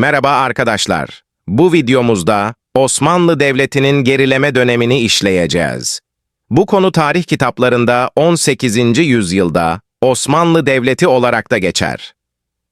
Merhaba arkadaşlar. Bu videomuzda Osmanlı Devleti'nin gerileme dönemini işleyeceğiz. Bu konu tarih kitaplarında 18. yüzyılda Osmanlı Devleti olarak da geçer.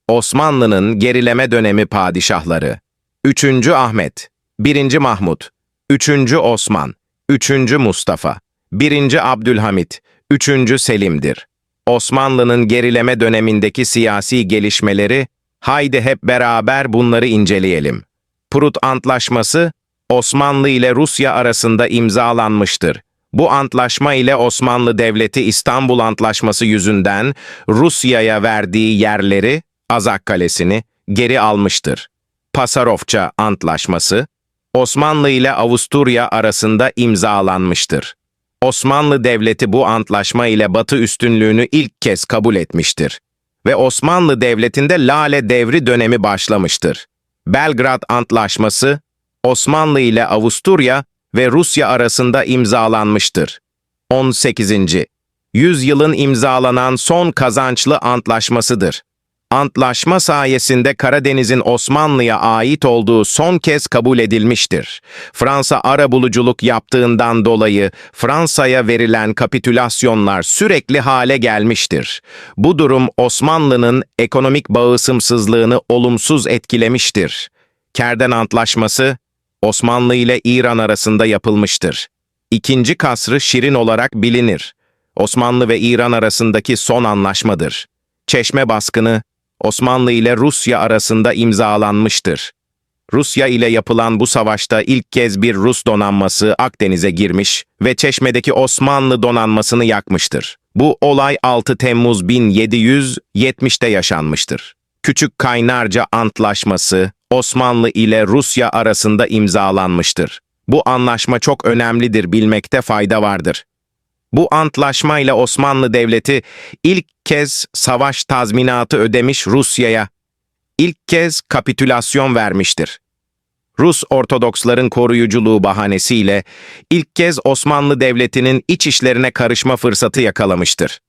Osmanlı'nın gerileme dönemi padişahları 3. Ahmet, 1. Mahmut, 3. Osman, 3. Mustafa, 1. Abdülhamit, 3. Selim'dir. Osmanlı'nın gerileme dönemindeki siyasi gelişmeleri, haydi hep beraber bunları inceleyelim. Prut Antlaşması, Osmanlı ile Rusya arasında imzalanmıştır. Bu antlaşma ile Osmanlı Devleti İstanbul Antlaşması yüzünden Rusya'ya verdiği yerleri, Azak Kalesi'ni, geri almıştır. Pasarofça Antlaşması, Osmanlı ile Avusturya arasında imzalanmıştır. Osmanlı Devleti bu antlaşma ile Batı üstünlüğünü ilk kez kabul etmiştir ve Osmanlı Devleti'nde Lale Devri dönemi başlamıştır. Belgrad Antlaşması, Osmanlı ile Avusturya ve Rusya arasında imzalanmıştır. 18. Yüzyılın imzalanan son kazançlı antlaşmasıdır. Antlaşma sayesinde Karadeniz'in Osmanlı'ya ait olduğu son kez kabul edilmiştir. Fransa arabuluculuk yaptığından dolayı Fransa'ya verilen kapitülasyonlar sürekli hale gelmiştir. Bu durum Osmanlı'nın ekonomik bağımsızlığını olumsuz etkilemiştir. Kerden Antlaşması, Osmanlı ile İran arasında yapılmıştır. İkinci kasrı Şirin olarak bilinir. Osmanlı ve İran arasındaki son anlaşmadır. Çeşme baskını, Osmanlı ile Rusya arasında imzalanmıştır. Rusya ile yapılan bu savaşta ilk kez bir Rus donanması Akdeniz'e girmiş ve Çeşme'deki Osmanlı donanmasını yakmıştır. Bu olay 6 Temmuz 1770'te yaşanmıştır. Küçük Kaynarca Antlaşması Osmanlı ile Rusya arasında imzalanmıştır. Bu anlaşma çok önemlidir bilmekte fayda vardır. Bu antlaşma ile Osmanlı Devleti ilk kez savaş tazminatı ödemiş Rusya'ya. İlk kez kapitülasyon vermiştir. Rus Ortodoksların koruyuculuğu bahanesiyle ilk kez Osmanlı Devleti'nin iç işlerine karışma fırsatı yakalamıştır.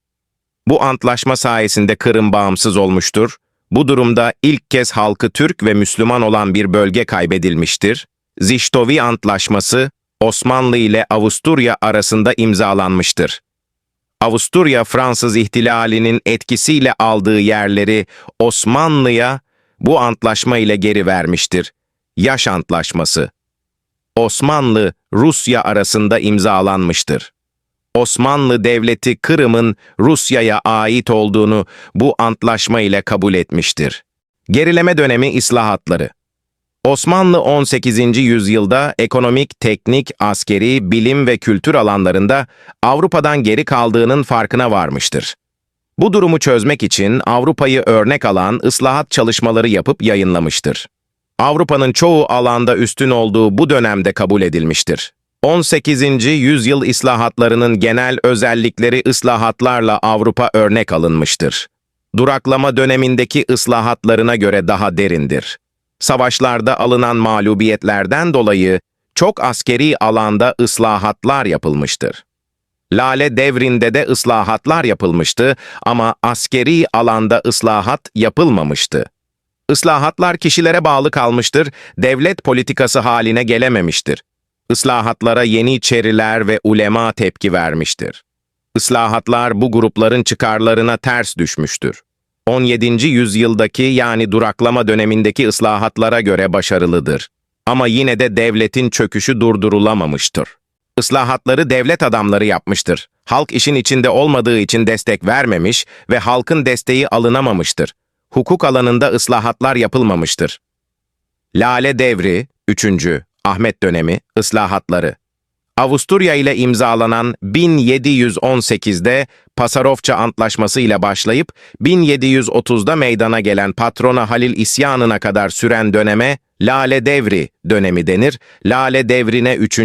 Bu antlaşma sayesinde Kırım bağımsız olmuştur. Bu durumda ilk kez halkı Türk ve Müslüman olan bir bölge kaybedilmiştir. Ziştovi Antlaşması, Osmanlı ile Avusturya arasında imzalanmıştır. Avusturya Fransız ihtilalinin etkisiyle aldığı yerleri Osmanlı'ya bu antlaşma ile geri vermiştir. Yaş Antlaşması Osmanlı-Rusya arasında imzalanmıştır. Osmanlı Devleti Kırım'ın Rusya'ya ait olduğunu bu antlaşma ile kabul etmiştir. Gerileme dönemi islahatları Osmanlı 18. yüzyılda ekonomik, teknik, askeri, bilim ve kültür alanlarında Avrupa'dan geri kaldığının farkına varmıştır. Bu durumu çözmek için Avrupa'yı örnek alan ıslahat çalışmaları yapıp yayınlamıştır. Avrupa'nın çoğu alanda üstün olduğu bu dönemde kabul edilmiştir. 18. yüzyıl islahatlarının genel özellikleri ıslahatlarla Avrupa örnek alınmıştır. Duraklama dönemindeki ıslahatlarına göre daha derindir savaşlarda alınan mağlubiyetlerden dolayı çok askeri alanda ıslahatlar yapılmıştır. Lale devrinde de ıslahatlar yapılmıştı ama askeri alanda ıslahat yapılmamıştı. Islahatlar kişilere bağlı kalmıştır, devlet politikası haline gelememiştir. Islahatlara Yeniçeriler ve ulema tepki vermiştir. Islahatlar bu grupların çıkarlarına ters düşmüştür. 17. yüzyıldaki yani duraklama dönemindeki ıslahatlara göre başarılıdır. Ama yine de devletin çöküşü durdurulamamıştır. Islahatları devlet adamları yapmıştır. Halk işin içinde olmadığı için destek vermemiş ve halkın desteği alınamamıştır. Hukuk alanında ıslahatlar yapılmamıştır. Lale Devri, 3. Ahmet dönemi, ıslahatları Avusturya ile imzalanan 1718'de Pasarofça Antlaşması ile başlayıp 1730'da meydana gelen Patrona Halil isyanına kadar süren döneme Lale Devri dönemi denir. Lale Devri'ne 3.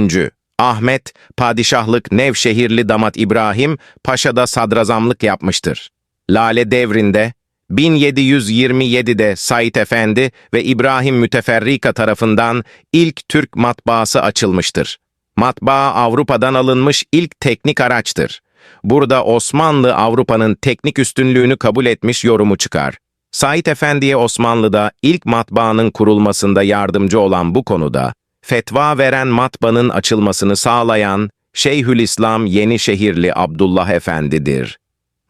Ahmet, padişahlık Nevşehirli damat İbrahim, Paşa'da sadrazamlık yapmıştır. Lale Devri'nde 1727'de Said Efendi ve İbrahim Müteferrika tarafından ilk Türk matbaası açılmıştır. Matbaa Avrupa'dan alınmış ilk teknik araçtır. Burada Osmanlı Avrupa'nın teknik üstünlüğünü kabul etmiş yorumu çıkar. Said Efendi'ye Osmanlı'da ilk matbaanın kurulmasında yardımcı olan bu konuda, fetva veren matbaanın açılmasını sağlayan Şeyhülislam Yenişehirli Abdullah Efendi'dir.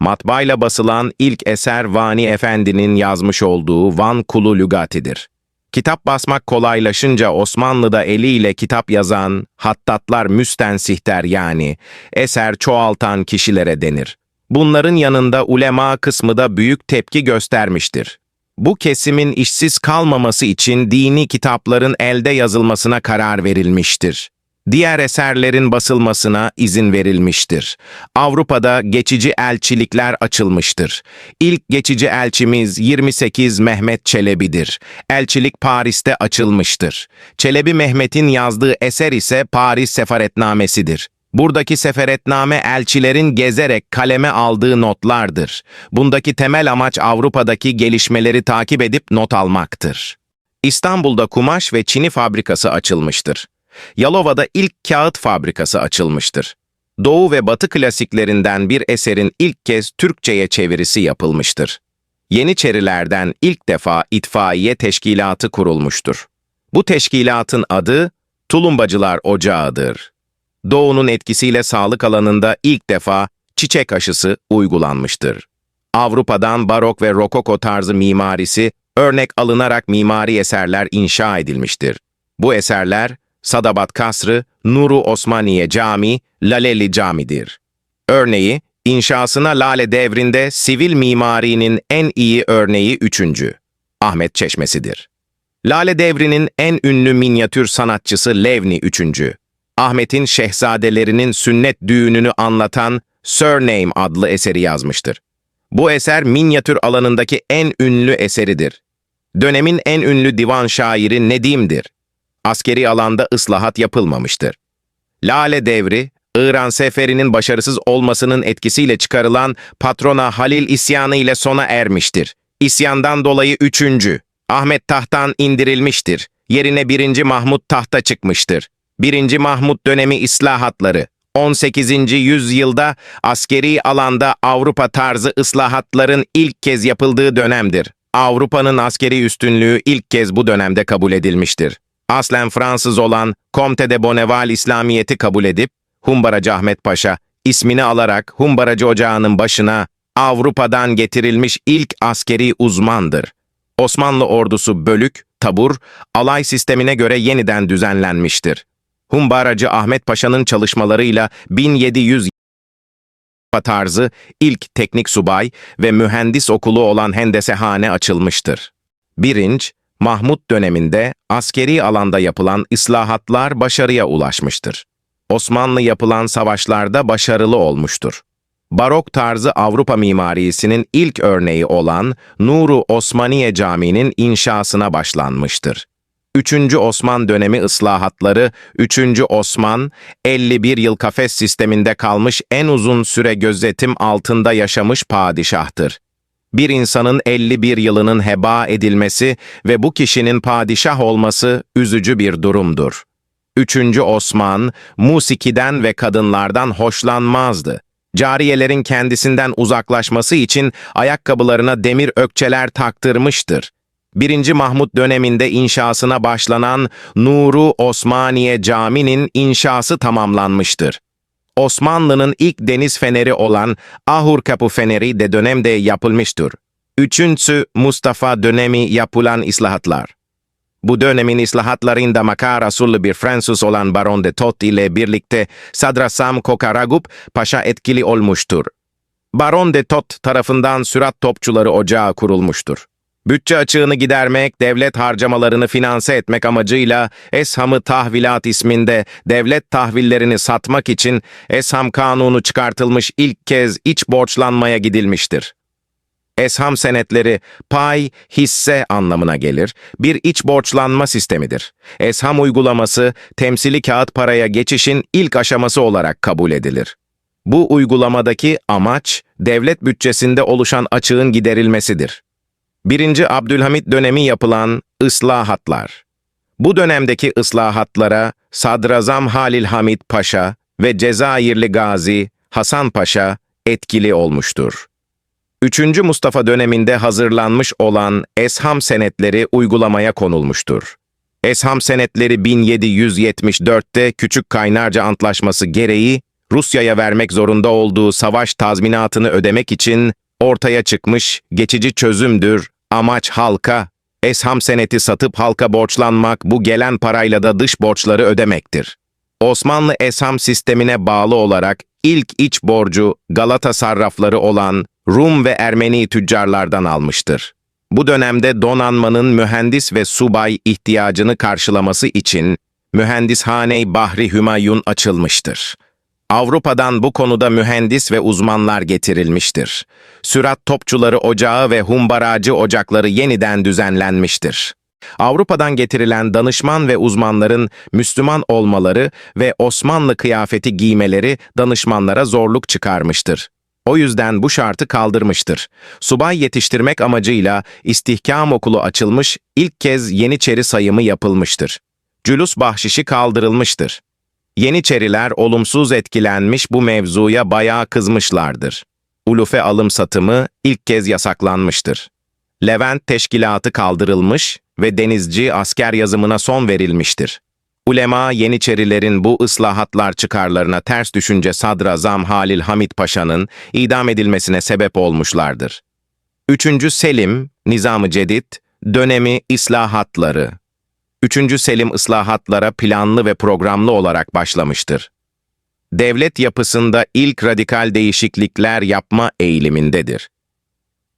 Matbaayla basılan ilk eser Vani Efendi'nin yazmış olduğu Van Kulu Lügati'dir. Kitap basmak kolaylaşınca Osmanlı'da eliyle kitap yazan, hattatlar müstensihter yani, eser çoğaltan kişilere denir. Bunların yanında ulema kısmı da büyük tepki göstermiştir. Bu kesimin işsiz kalmaması için dini kitapların elde yazılmasına karar verilmiştir. Diğer eserlerin basılmasına izin verilmiştir. Avrupa'da geçici elçilikler açılmıştır. İlk geçici elçimiz 28 Mehmet Çelebi'dir. Elçilik Paris'te açılmıştır. Çelebi Mehmet'in yazdığı eser ise Paris Sefaretnamesidir. Buradaki seferetname elçilerin gezerek kaleme aldığı notlardır. Bundaki temel amaç Avrupa'daki gelişmeleri takip edip not almaktır. İstanbul'da kumaş ve çini fabrikası açılmıştır. Yalova'da ilk kağıt fabrikası açılmıştır. Doğu ve Batı klasiklerinden bir eserin ilk kez Türkçe'ye çevirisi yapılmıştır. Yeniçerilerden ilk defa itfaiye teşkilatı kurulmuştur. Bu teşkilatın adı Tulumbacılar Ocağı'dır. Doğu'nun etkisiyle sağlık alanında ilk defa çiçek aşısı uygulanmıştır. Avrupa'dan barok ve rokoko tarzı mimarisi örnek alınarak mimari eserler inşa edilmiştir. Bu eserler Sadabat Kasrı, Nuru Osmaniye Cami, Laleli Cami'dir. Örneği, inşasına Lale devrinde sivil mimarinin en iyi örneği üçüncü, Ahmet Çeşmesi'dir. Lale devrinin en ünlü minyatür sanatçısı Levni üçüncü. Ahmet'in şehzadelerinin sünnet düğününü anlatan Surname adlı eseri yazmıştır. Bu eser minyatür alanındaki en ünlü eseridir. Dönemin en ünlü divan şairi Nedim'dir. Askeri alanda ıslahat yapılmamıştır. Lale devri, İran seferinin başarısız olmasının etkisiyle çıkarılan patrona Halil isyanı ile sona ermiştir. İsyandan dolayı 3. Ahmet tahttan indirilmiştir. Yerine 1. Mahmut tahta çıkmıştır. 1. Mahmut dönemi islahatları 18. yüzyılda askeri alanda Avrupa tarzı ıslahatların ilk kez yapıldığı dönemdir. Avrupa'nın askeri üstünlüğü ilk kez bu dönemde kabul edilmiştir. Aslen Fransız olan Comte de Bonneval İslamiyet'i kabul edip Humbaracı Ahmet Paşa ismini alarak Humbaracı Ocağı'nın başına Avrupa'dan getirilmiş ilk askeri uzmandır. Osmanlı ordusu bölük, tabur, alay sistemine göre yeniden düzenlenmiştir. Humbaracı Ahmet Paşa'nın çalışmalarıyla 1700 tarzı ilk teknik subay ve mühendis okulu olan Hendesehane açılmıştır. Birinci, Mahmut döneminde askeri alanda yapılan islahatlar başarıya ulaşmıştır. Osmanlı yapılan savaşlarda başarılı olmuştur. Barok tarzı Avrupa mimarisinin ilk örneği olan Nuru Osmaniye Camii'nin inşasına başlanmıştır. 3. Osman dönemi ıslahatları, 3. Osman, 51 yıl kafes sisteminde kalmış en uzun süre gözetim altında yaşamış padişahtır. Bir insanın 51 yılının heba edilmesi ve bu kişinin padişah olması üzücü bir durumdur. 3. Osman, musikiden ve kadınlardan hoşlanmazdı. Cariyelerin kendisinden uzaklaşması için ayakkabılarına demir ökçeler taktırmıştır. 1. Mahmut döneminde inşasına başlanan Nuru Osmaniye Cami'nin inşası tamamlanmıştır. Osmanlı'nın ilk deniz feneri olan Ahur Kapı Feneri de dönemde yapılmıştır. Üçüncüsü Mustafa dönemi yapılan islahatlar. Bu dönemin islahatlarında makara sullu bir Fransız olan Baron de Tot ile birlikte Sadrasam Kokaragup Paşa etkili olmuştur. Baron de Tot tarafından sürat topçuları ocağı kurulmuştur. Bütçe açığını gidermek, devlet harcamalarını finanse etmek amacıyla Esham'ı Tahvilat isminde devlet tahvillerini satmak için Esham Kanunu çıkartılmış ilk kez iç borçlanmaya gidilmiştir. Esham senetleri pay, hisse anlamına gelir, bir iç borçlanma sistemidir. Esham uygulaması temsili kağıt paraya geçişin ilk aşaması olarak kabul edilir. Bu uygulamadaki amaç, devlet bütçesinde oluşan açığın giderilmesidir. 1. Abdülhamit dönemi yapılan ıslahatlar. Bu dönemdeki ıslahatlara Sadrazam Halil Hamid Paşa ve Cezayirli Gazi Hasan Paşa etkili olmuştur. 3. Mustafa döneminde hazırlanmış olan Esham senetleri uygulamaya konulmuştur. Esham senetleri 1774'te Küçük Kaynarca Antlaşması gereği Rusya'ya vermek zorunda olduğu savaş tazminatını ödemek için ortaya çıkmış geçici çözümdür. Amaç halka, Esham seneti satıp halka borçlanmak, bu gelen parayla da dış borçları ödemektir. Osmanlı Esham sistemine bağlı olarak ilk iç borcu Galata sarrafları olan Rum ve Ermeni tüccarlardan almıştır. Bu dönemde donanmanın mühendis ve subay ihtiyacını karşılaması için Mühendishane Bahri Hümayun açılmıştır. Avrupa'dan bu konuda mühendis ve uzmanlar getirilmiştir. Sürat topçuları ocağı ve humbaracı ocakları yeniden düzenlenmiştir. Avrupa'dan getirilen danışman ve uzmanların Müslüman olmaları ve Osmanlı kıyafeti giymeleri danışmanlara zorluk çıkarmıştır. O yüzden bu şartı kaldırmıştır. Subay yetiştirmek amacıyla istihkam okulu açılmış, ilk kez Yeniçeri sayımı yapılmıştır. Cülus bahşişi kaldırılmıştır. Yeniçeriler olumsuz etkilenmiş bu mevzuya bayağı kızmışlardır. Ulufe alım satımı ilk kez yasaklanmıştır. Levent teşkilatı kaldırılmış ve denizci asker yazımına son verilmiştir. Ulema Yeniçerilerin bu ıslahatlar çıkarlarına ters düşünce Sadrazam Halil Hamit Paşa'nın idam edilmesine sebep olmuşlardır. 3. Selim, Nizam-ı Cedid, dönemi islahatları. 3. Selim ıslahatlara planlı ve programlı olarak başlamıştır. Devlet yapısında ilk radikal değişiklikler yapma eğilimindedir.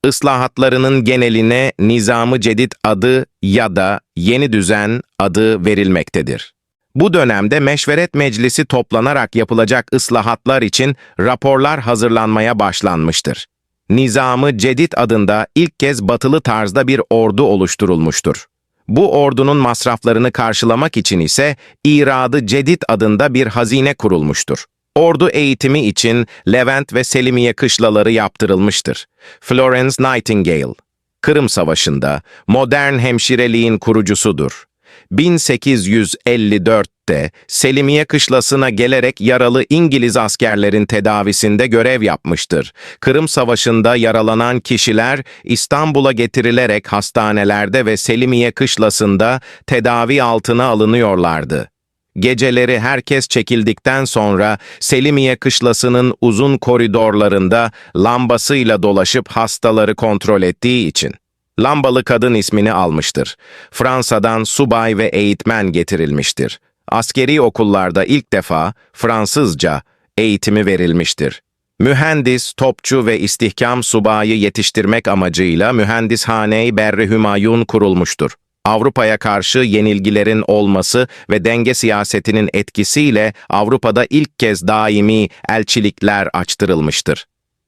Islahatlarının geneline Nizam-ı Cedid adı ya da Yeni Düzen adı verilmektedir. Bu dönemde Meşveret Meclisi toplanarak yapılacak ıslahatlar için raporlar hazırlanmaya başlanmıştır. Nizamı Cedid adında ilk kez batılı tarzda bir ordu oluşturulmuştur. Bu ordunun masraflarını karşılamak için ise İradı Cedid adında bir hazine kurulmuştur. Ordu eğitimi için Levent ve Selimiye kışlaları yaptırılmıştır. Florence Nightingale, Kırım Savaşı'nda modern hemşireliğin kurucusudur. 1854'te Selimiye kışlasına gelerek yaralı İngiliz askerlerin tedavisinde görev yapmıştır. Kırım Savaşı'nda yaralanan kişiler İstanbul'a getirilerek hastanelerde ve Selimiye kışlasında tedavi altına alınıyorlardı. Geceleri herkes çekildikten sonra Selimiye kışlasının uzun koridorlarında lambasıyla dolaşıp hastaları kontrol ettiği için Lambalı kadın ismini almıştır. Fransa'dan subay ve eğitmen getirilmiştir. Askeri okullarda ilk defa Fransızca eğitimi verilmiştir. Mühendis, topçu ve istihkam subayı yetiştirmek amacıyla Mühendishane-i Berri Hümayun kurulmuştur. Avrupa'ya karşı yenilgilerin olması ve denge siyasetinin etkisiyle Avrupa'da ilk kez daimi elçilikler açtırılmıştır.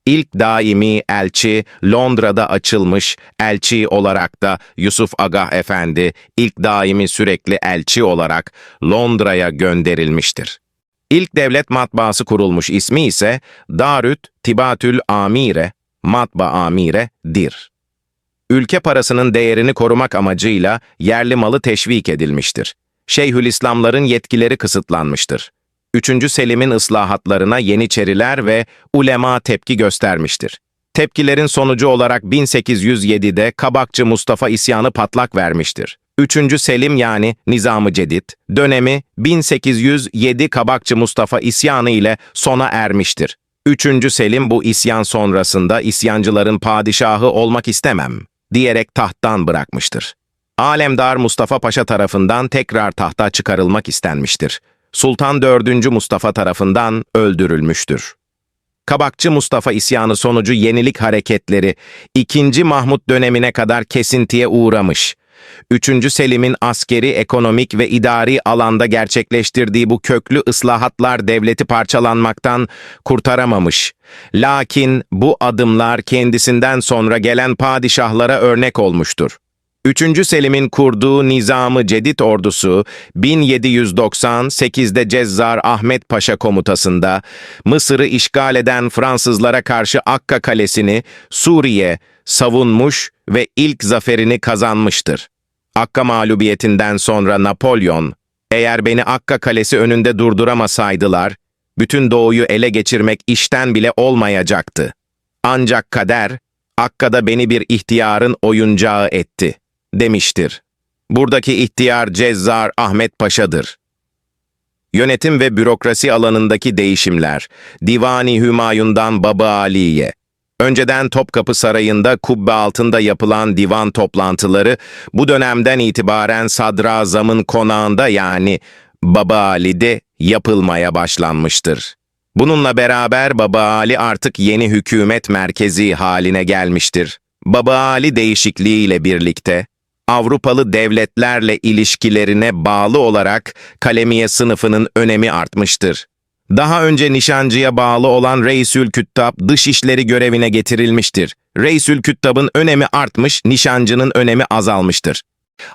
İlk daimi elçi Londra'da açılmış, elçi olarak da Yusuf Agah Efendi ilk daimi sürekli elçi olarak Londra'ya gönderilmiştir. İlk devlet matbaası kurulmuş ismi ise Darüt Tibatül Amire, Matba Amire dir. Ülke parasının değerini korumak amacıyla yerli malı teşvik edilmiştir. Şeyhülislamların yetkileri kısıtlanmıştır. 3. Selim'in ıslahatlarına Yeniçeriler ve ulema tepki göstermiştir. Tepkilerin sonucu olarak 1807'de Kabakçı Mustafa isyanı patlak vermiştir. 3. Selim yani Nizam-ı Cedid dönemi 1807 Kabakçı Mustafa isyanı ile sona ermiştir. 3. Selim bu isyan sonrasında isyancıların padişahı olmak istemem diyerek tahttan bırakmıştır. Alemdar Mustafa Paşa tarafından tekrar tahta çıkarılmak istenmiştir. Sultan 4. Mustafa tarafından öldürülmüştür. Kabakçı Mustafa isyanı sonucu yenilik hareketleri 2. Mahmut dönemine kadar kesintiye uğramış. 3. Selim'in askeri, ekonomik ve idari alanda gerçekleştirdiği bu köklü ıslahatlar devleti parçalanmaktan kurtaramamış. Lakin bu adımlar kendisinden sonra gelen padişahlara örnek olmuştur. 3. Selim'in kurduğu Nizamı Cedid ordusu 1798'de Cezzar Ahmet Paşa komutasında Mısır'ı işgal eden Fransızlara karşı Akka Kalesi'ni Suriye savunmuş ve ilk zaferini kazanmıştır. Akka mağlubiyetinden sonra Napolyon, eğer beni Akka Kalesi önünde durduramasaydılar, bütün doğuyu ele geçirmek işten bile olmayacaktı. Ancak kader, Akka'da beni bir ihtiyarın oyuncağı etti, demiştir. Buradaki ihtiyar Cezzar Ahmet Paşa'dır. Yönetim ve bürokrasi alanındaki değişimler, Divani Hümayun'dan Baba Ali'ye, önceden Topkapı Sarayı'nda kubbe altında yapılan divan toplantıları, bu dönemden itibaren Sadrazam'ın konağında yani Baba Ali'de yapılmaya başlanmıştır. Bununla beraber Baba Ali artık yeni hükümet merkezi haline gelmiştir. Baba Ali değişikliğiyle birlikte Avrupalı devletlerle ilişkilerine bağlı olarak kalemiye sınıfının önemi artmıştır. Daha önce nişancıya bağlı olan Reisül Küttab dışişleri görevine getirilmiştir. Reisül Küttab'ın önemi artmış, nişancının önemi azalmıştır.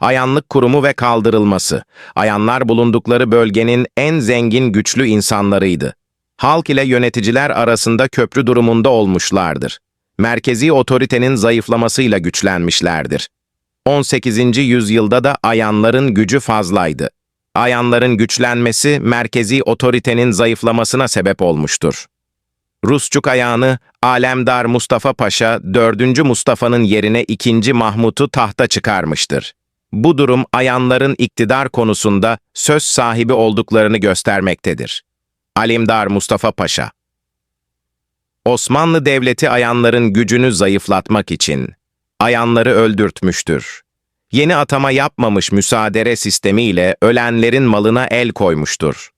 Ayanlık kurumu ve kaldırılması. Ayanlar bulundukları bölgenin en zengin güçlü insanlarıydı. Halk ile yöneticiler arasında köprü durumunda olmuşlardır. Merkezi otoritenin zayıflamasıyla güçlenmişlerdir. 18. yüzyılda da ayanların gücü fazlaydı. Ayanların güçlenmesi merkezi otoritenin zayıflamasına sebep olmuştur. Rusçuk ayağını Alemdar Mustafa Paşa 4. Mustafa'nın yerine 2. Mahmut'u tahta çıkarmıştır. Bu durum ayanların iktidar konusunda söz sahibi olduklarını göstermektedir. Alimdar Mustafa Paşa Osmanlı Devleti ayanların gücünü zayıflatmak için ayanları öldürtmüştür. Yeni atama yapmamış müsaadere sistemiyle ölenlerin malına el koymuştur.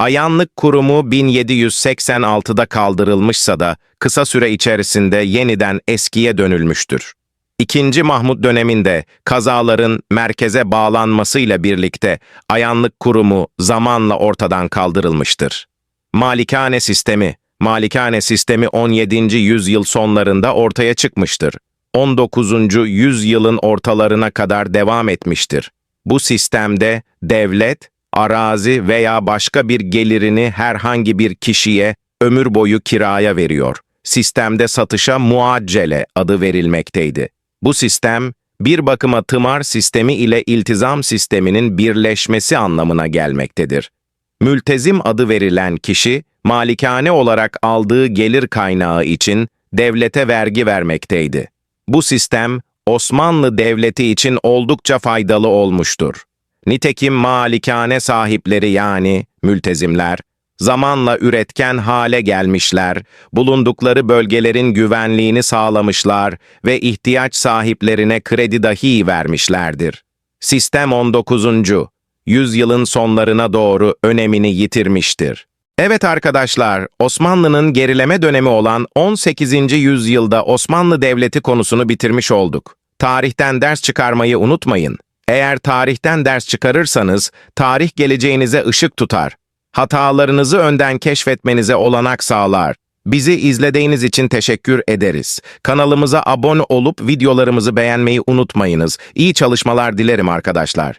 Ayanlık kurumu 1786'da kaldırılmışsa da kısa süre içerisinde yeniden eskiye dönülmüştür. İkinci Mahmut döneminde kazaların merkeze bağlanmasıyla birlikte ayanlık kurumu zamanla ortadan kaldırılmıştır. Malikane sistemi, Malikane sistemi 17. yüzyıl sonlarında ortaya çıkmıştır. 19. yüzyılın ortalarına kadar devam etmiştir. Bu sistemde devlet, arazi veya başka bir gelirini herhangi bir kişiye ömür boyu kiraya veriyor. Sistemde satışa muaccele adı verilmekteydi. Bu sistem, bir bakıma tımar sistemi ile iltizam sisteminin birleşmesi anlamına gelmektedir. Mültezim adı verilen kişi, malikane olarak aldığı gelir kaynağı için devlete vergi vermekteydi. Bu sistem, Osmanlı Devleti için oldukça faydalı olmuştur. Nitekim malikane sahipleri yani mültezimler, zamanla üretken hale gelmişler, bulundukları bölgelerin güvenliğini sağlamışlar ve ihtiyaç sahiplerine kredi dahi vermişlerdir. Sistem 19. yüzyılın sonlarına doğru önemini yitirmiştir. Evet arkadaşlar, Osmanlı'nın gerileme dönemi olan 18. yüzyılda Osmanlı Devleti konusunu bitirmiş olduk. Tarihten ders çıkarmayı unutmayın. Eğer tarihten ders çıkarırsanız, tarih geleceğinize ışık tutar. Hatalarınızı önden keşfetmenize olanak sağlar. Bizi izlediğiniz için teşekkür ederiz. Kanalımıza abone olup videolarımızı beğenmeyi unutmayınız. İyi çalışmalar dilerim arkadaşlar.